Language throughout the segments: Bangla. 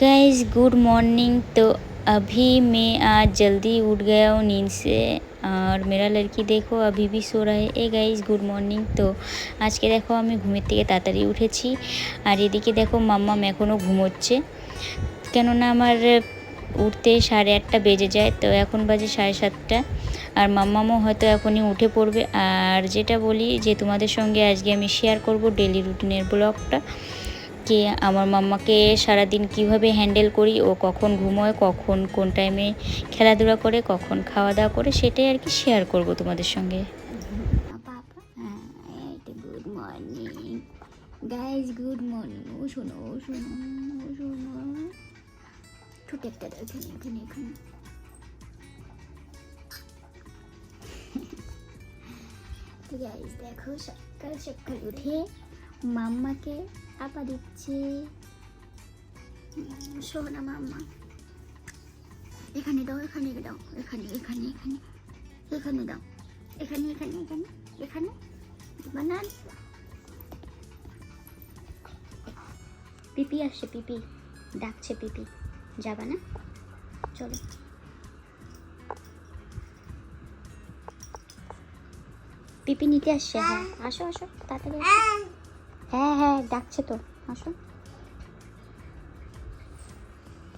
गाइस गुड मॉर्निंग तो अभी मैं आज जल्दी उठ गया हूँ नींद से আর মেরা লড়কি দেখো अभी भी सो रहा है এ গাইজ গুড মর্নিং তো আজকে দেখো আমি ঘুমের থেকে তাড়াতাড়ি উঠেছি আর এদিকে দেখো মাম্মাম এখনও ঘুমোচ্ছে কেননা আমার উঠতে সাড়ে আটটা বেজে যায় তো এখন বাজে সাড়ে সাতটা আর মাম্মামও হয়তো এখনই উঠে পড়বে আর যেটা বলি যে তোমাদের সঙ্গে আজকে আমি শেয়ার করব ডেলি রুটিনের ব্লগটা কি, আমার মাম্মাকে সারাদিন কীভাবে হ্যান্ডেল করি, ও কখন ঘুমোয়, কখন কোন টাইমে খেলাধুলা করে, কখন খাওয়া দাওয়া করে, সেটাই আর কি শেয়ার করব তোমাদের সঙ্গে। Good morning guys good morning ও, শোনো ও শোনো ও, শোনো। ছোট একটা এখানে এখানে তো গাইজ দেখো, সকাল সকাল উঠে মাম্মাকে আপা দিচ্ছে। শোনা মাম্মা। এখানে দাও এখানে দাও, এখানে এখানে এখানে এখানে দাও। এখানে এখানে এখানে এখানে। বানান। পিপি আসছে, পিপি। ডাকছে পিপি। যাবা না? চলো। পিপি নিতে আসছে হ্যাঁ। আসো আসো, তাড়াতাড়ি হ্যাঁ হ্যাঁ ডাকছে তো আসো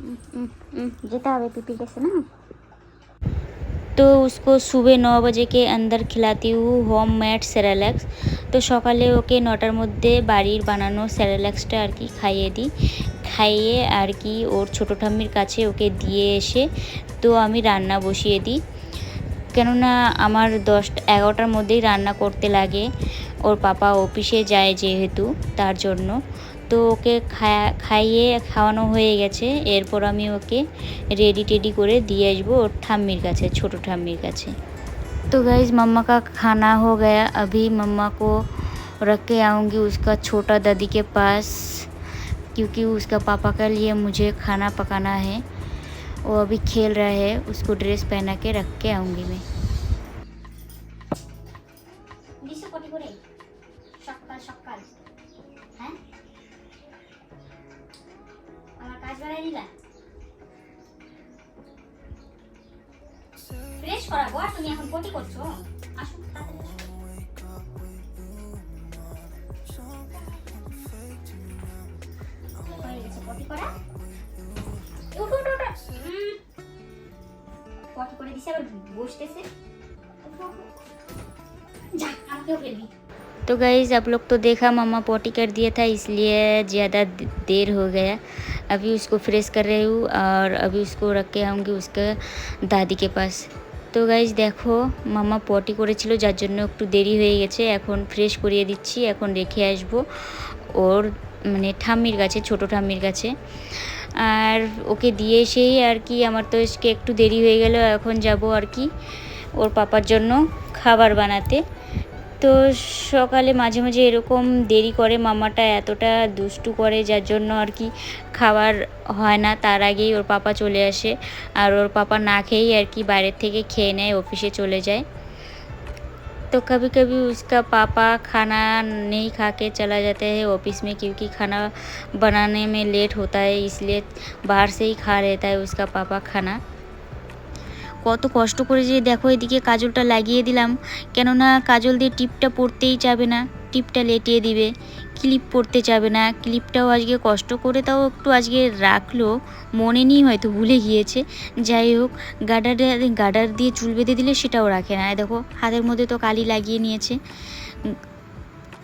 উম, উম, উম, যেতে হবে পিপি গেছে না তো उसको सुबह नौ बजे के अंदर खिलाती हूँ হোম মেড সেরাল্যাক্স তো সকালে ওকে নটার মধ্যে বাড়ির বানানো স্যারেল্যাক্সটা আর কি খাইয়ে দিই খাইয়ে আর কি ওর ছোটো ঠাম্মির কাছে ওকে দিয়ে এসে তো আমি রান্না বসিয়ে দিই কেননা আমার দশটা এগারোটার মধ্যেই রান্না করতে লাগে ওর পাপা অফিসে যায় যেহেতু তার জন্য তো ওকে খায়া খাইয়ে খাওয়ানো হয়ে গেছে এরপর আমি ওকে রেডি টেডি করে দিয়ে আসবো ওর ঠাম্মির কাছে ছোটো ঠাম্মির কাছে तो गाइज मम्मा का खाना हो गया अभी मम्मा को रख के आऊँगी उसका छोटा दादी के पास क्योंकि उसका पापा के लिए मुझे खाना पकाना है वो अभी खेल रहा है उसको ड्रेस पहना के रख के आऊँगी मैं হ্যাঁ? আমার কাজ বাড়াই দিলা? ফ্রেশ তুমি এখন পটি করছ। আসুন। পটি করা। দিছে, আবার বসতেছে। যা আমাকেও ফেলবি। तो गाइज़ आप लोग तो देखा मम्मा पोटी कर दिया था इसलिए ज़्यादा द- देर हो गया अभी उसको फ्रेश कर रही हूँ और अभी उसको रख के आऊँगी उसके दादी के पास তো গাইজ দেখো মামা পটি করেছিল যার জন্য একটু দেরি হয়ে গেছে এখন ফ্রেশ করিয়ে দিচ্ছি এখন রেখে আসবো ওর মানে ঠাম্মির কাছে ছোট ঠাম্মির কাছে আর ওকে দিয়ে এসেই আর কি আমার তো আজকে একটু দেরি হয়ে গেল এখন যাব আর কি ওর পাপার জন্য খাবার বানাতে তো সকালে মাঝে মাঝে এরকম দেরি করে মামাটা এতটা দুষ্টু করে যার জন্য আর কি খাবার হয় না তার আগেই ওর পাপা চলে আসে আর ওর পাপা না খেয়েই আর কি বাইরের থেকে খেয়ে নেয় অফিসে চলে যায় तो कभी कभी उसका पापा खाना नहीं खा के चला जाता है ऑफिस में क्योंकि खाना बनाने में लेट होता है इसलिए बाहर से ही खा लेता है उसका पापा खाना কত কষ্ট করে যে দেখো এদিকে কাজলটা লাগিয়ে দিলাম। কেননা কাজল দিয়ে টিপটা পড়তেই চাবে না টিপটা লেটিয়ে দিবে। ক্লিপ পড়তে চাবে না ক্লিপটাও আজকে কষ্ট করে তাও একটু আজকে রাখল মনে নেই হয়তো ভুলে গিয়েছে। যাই হোক গাডার গাডার দিয়ে চুল বেঁধে দিলে সেটাও রাখে না। দেখো হাতের মধ্যে তো কালি লাগিয়ে নিয়েছে।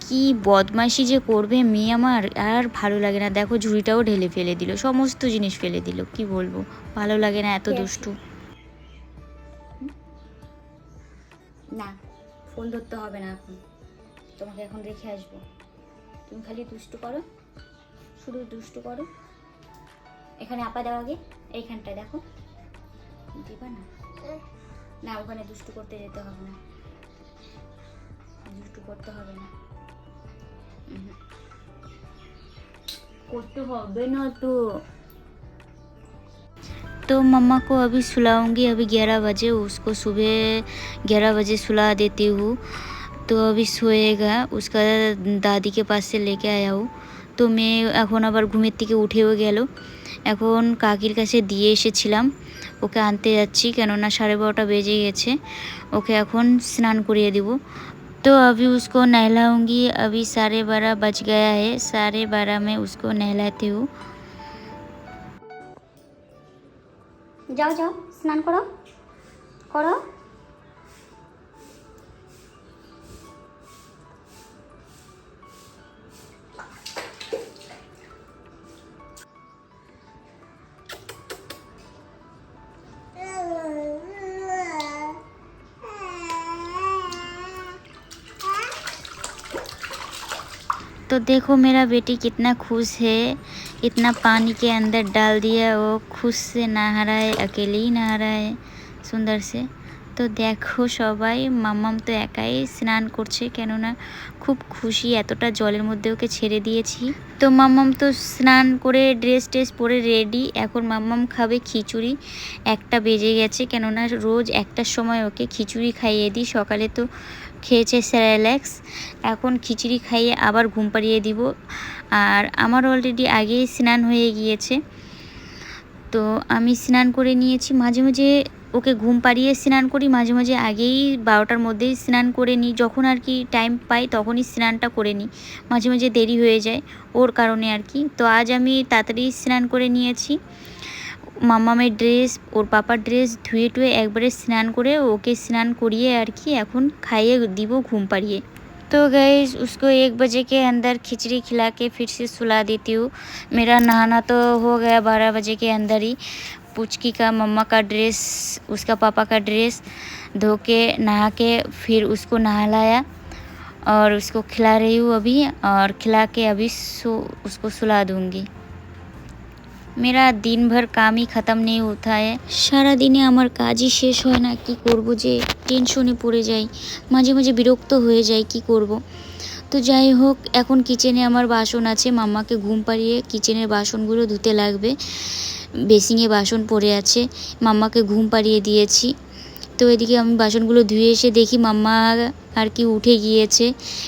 কি বদমাইশি যে করবে মেয়ে আমার আর ভালো লাগে না। দেখো ঝুড়িটাও ঢেলে ফেলে দিল সমস্ত জিনিস ফেলে দিল কি বলব? ভালো লাগে না এত দুষ্টু। না ফোন ধরতে হবে না এখন। তোমাকে এখন রেখে আসব। তুমি খালি দুষ্টু করো, শুধু দুষ্টু করো। এখানে আপা দাও আগে, এইখানটায় দেখো। দিবা না? না, ওখানে দুষ্টু করতে যেতে হবে না। দুষ্টু করতে হবে না। করতে হবে না তো। तो मम्मा को अभी सुलाऊंगी अभी ग्यारह बजे उसको सुबह ग्यारह बजे सुला देती हूँ তো अभी सोएगा उसका दादी के पास से लेके आया हूँ তো মেয়ে এখন আবার ঘুমের থেকে উঠেও গেল এখন কাকির কাছে দিয়ে এসেছিলাম ওকে আনতে যাচ্ছি কেননা সাড়ে বারোটা বেজে গেছে ওকে এখন স্নান করিয়ে দিব तो अभी उसको नहलाऊंगी अभी साढ़े बारह बज गया है साढ़े बारह में उसको नहलाती हूँ যাও যাও স্নান করো। করো। तो देखो मेरा बेटी कितना खुश है इतना पानी के अंदर डाल दिया वो खुश से नहा रहा है अकेले ही नहा रहा है সুন্দর সে তো দেখো সবাই মাম্মাম তো একাই স্নান করছে কেননা খুব খুশি এতটা জলের মধ্যে ওকে ছেড়ে দিয়েছি তো মাম্মাম তো স্নান করে ড্রেস ট্রেস পরে রেডি এখন মাম্মাম খাবে খিচুড়ি একটা বেজে গেছে কেননা রোজ একটার সময় ওকে খিচুড়ি খাইয়ে দিই সকালে তো খেয়েছে স্যারেল্যাক্স এখন খিচুড়ি খাইয়ে আবার ঘুম পাড়িয়ে দিব। আর আমার অলরেডি আগেই স্নান হয়ে গিয়েছে। তো আমি স্নান করে নিয়েছি। মাঝে মাঝে ওকে ঘুম পাড়িয়ে স্নান করি। মাঝে মাঝে আগেই বারোটার মধ্যেই স্নান করে নিই। যখন আর কি টাইম পাই তখনই স্নানটা করে নিই। মাঝে মাঝে দেরি হয়ে যায়। ওর কারণে আর কি। তো আজ আমি তাড়াতাড়ি স্নান করে নিয়েছি। মাম্মামের ড্রেস ওর পাপার ড্রেস ধুয়ে টুয়ে একবারে স্নান করে ওকে স্নান করিয়ে আর কি এখন খাইয়ে দিব ঘুম পাড়িয়ে तो गई उसको एक बजे के अंदर खिचड़ी खिला के फिर से सुला देती हूँ मेरा नहाना तो हो गया बारह बजे के अंदर ही पुचकी का मम्मा का ड्रेस उसका पापा का ड्रेस धो के नहा के फिर उसको नहलाया और उसको खिला रही हूँ अभी और खिला के अभी सो उसको सुला दूँगी মেরা দিনভর কামই খতম নেই উঠায় সারা দিনে আমার কাজই শেষ হয় না কি করব যে টেনশনে পড়ে যাই মাঝে মাঝে বিরক্ত হয়ে যাই কি করব। তো যাই হোক এখন কিচেনে আমার বাসন আছে মাম্মাকে ঘুম পাড়িয়ে কিচেনের বাসনগুলো ধুতে লাগবে বেসিংয়ে বাসন পড়ে আছে মাম্মাকে ঘুম পাড়িয়ে দিয়েছি তো এদিকে আমি বাসনগুলো ধুয়ে এসে দেখি মাম্মা আর কি উঠে গিয়েছে,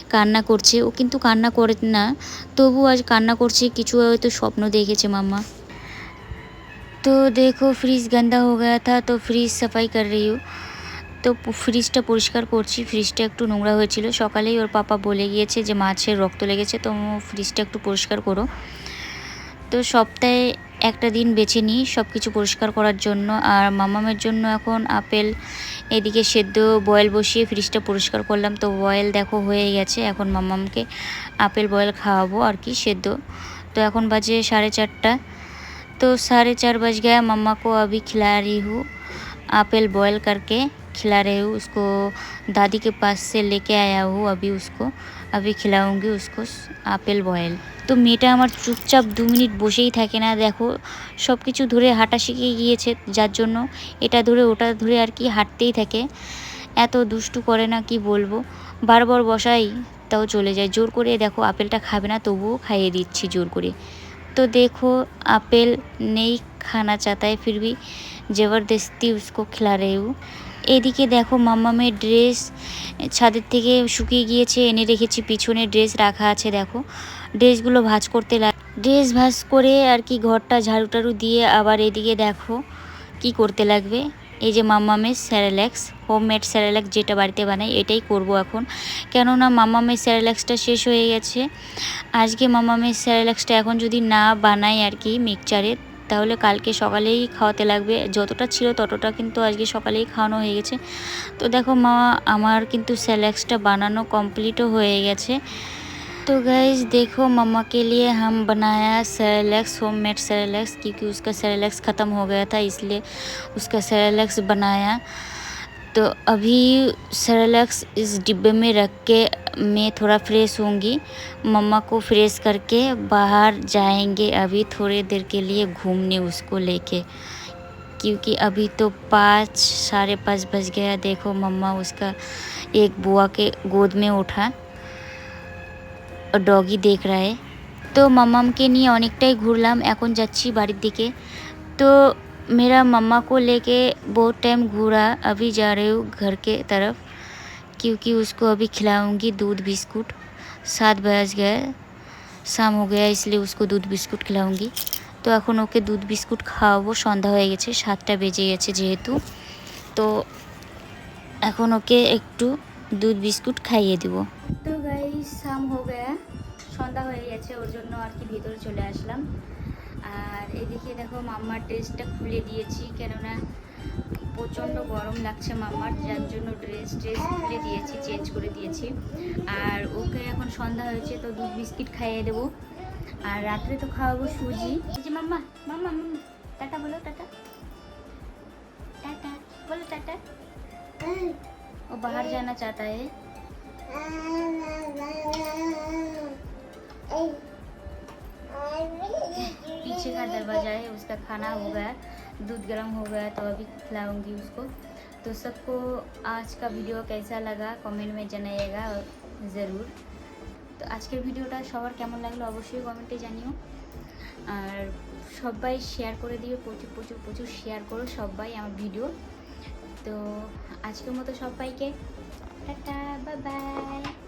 কান্না করছে। ও কিন্তু কান্না করে না তবু আজ কান্না করছে, কিছু হয়তো স্বপ্ন দেখেছে মাম্মা। তো দেখো ফ্রিজ গন্দা হয়ে থা তো ফ্রিজ সাফাই কর রही हूँ। তো ফ্রিজটা পরিষ্কার করছি ফ্রিজটা একটু নোংরা হয়েছিল। সকালেই ওর পাপা বলে গিয়েছে যে মাছের রক্ত লেগেছে, তো ফ্রিজটা একটু পরিষ্কার করো। তো সপ্তাহে একটা দিন বেছে নিই সব কিছু পরিষ্কার করার জন্য। আর মামামের জন্য এখন আপেল, এদিকে সেদ্ধ বয়েল বসিয়ে ফ্রিজটা পরিষ্কার করলাম। তো বয়েল দেখো হয়ে গেছে, এখন মামামকে আপেল বয়েল খাওয়াবো আর কি সেদ্ধ। তো এখন বাজে সাড়ে চারটা। तो साढ़े चार बज गया मम्मा को अभी खिला रही हूँ एप्पल बॉयल करके खिला रही हूँ उसको दादी के पास से लेके आया हूँ अभी उसको अभी खिलाऊंगी उसको আপেল বয়েল তো মেয়েটা আমার চুপচাপ দু মিনিট বসেই থাকে না দেখো সব কিছু ধরে হাঁটা শিখে গিয়েছে যার জন্য এটা ধরে ওটা ধরে আর কি হাঁটতেই থাকে এত দুষ্টু করে না কি বলবো বারবার বসাই তাও চলে যায় জোর করে দেখো আপেলটা খাবে না তবুও খাইয়ে দিচ্ছি জোর করে तो देखो एप्पल नहीं खाना चाहता है फिर भी ज़बरदस्ती उसको खिला रही हूँ এদিকে দেখো মাম্মামের ড্রেস ছাদের থেকে শুকিয়ে গিয়েছে এনে রেখেছি পিছনে ড্রেস রাখা আছে দেখো ড্রেসগুলো ভাঁজ করতে লাগ ড্রেস ভাঁজ করে আর কি ঘরটা ঝাড়ু টাড়ু দিয়ে আবার এদিকে দেখো কি করতে লাগবে এই যে মাম্মামের স্যারেল্যাক্স হোমমেড স্যারেল্যাক্স যেটা বাড়িতে বানাই এটাই করব এখন। কেননা মাম্মামের স্যারেল্যাক্সটা শেষ হয়ে গেছে। আজকে মাম্মামের স্যারেল্যাক্সটা এখন যদি না বানাই আর কি মিক্সচারে, তাহলে কালকে সকালেই খাওয়াতে লাগবে। যতটা ছিল ততটা কিন্তু আজকে সকালেই খাওয়ানো হয়ে গেছে। তো দেখো মা, আমার কিন্তু স্যালাক্সটা বানানো কমপ্লিটও হয়ে গেছে। तो गैस देखो मम्मा के लिए हम बनाया सेरेलैक्स होम मेड सेरेलैक्स क्योंकि उसका सेरेलैक्स ख़त्म हो गया था, इसलिए उसका सेरेलैक्स बनाया। तो अभी सेरेलैक्स इस डिब्बे में रख के मैं थोड़ा फ्रेश होंगी। मम्मा को फ्रेश करके बाहर जाएँगे अभी थोड़ी देर के लिए घूमने उसको लेके। क्योंकि अभी तो पाँच, साढ़े पाँच बज गया, देखो मम्मा उसका एक बुआ के गोद में उठा। ডগি দেখ রায় তো মাম্মামকে নিয়ে অনেকটাই ঘুরলাম এখন যাচ্ছি বাড়ির দিকে তো मेरा मम्मा को लेके बहुत टाइम घूरा अभी जा रही हूँ घर के तरफ क्योंकि उसको अभी खिलाऊंगी दूध बिस्कुट सात बज गए शाम हो गया इसलिए उसको दूध बिस्कुट खिलाऊंगी তো এখন ওকে দুধ বিস্কুট খাওয়াবো সন্ধ্যা হয়ে গেছে সাতটা বেজে গেছে যেহেতু তো এখন ওকে একটু দুধ বিস্কুট খাইয়ে দিব তো গাই শাম হো গয়া সন্ধ্যা হয়ে গেছে ওর জন্য আর কি ভিতরে চলে আসলাম আর এদিকে দেখো মাম্মার ড্রেসটা খুলে দিয়েছি কেননা প্রচণ্ড গরম লাগছে মাম্মার যার জন্য ড্রেস ড্রেস খুলে দিয়েছি চেঞ্জ করে দিয়েছি আর ওকে এখন সন্ধ্যা হয়েছে তো দুধ বিস্কিট খাইয়ে দেবো আর রাত্রে তো খাওয়াবো সুজি এই যে মাম্মা মাম্মা মাম্মা টাটা বলো টাটা टाटा बोलो टाटा वो बाहर जाना चाहता है पीछे का दरवाजा है उसका खाना हो गया दूध गर्म हो गया तो अभी खिलाऊंगी उसको तो सबको आज का वीडियो कैसा लगा कमेंट में জানাইয়েগা ज़रूर তো আজকের ভিডিওটা সবার কেমন লাগলো অবশ্যই কমেন্টে জানিও আর সবাই শেয়ার করে দিও প্রচুর প্রচুর প্রচুর শেয়ার করো সবাই আমার ভিডিও তো আজকের মতো সবাইকে Tata, bye-bye.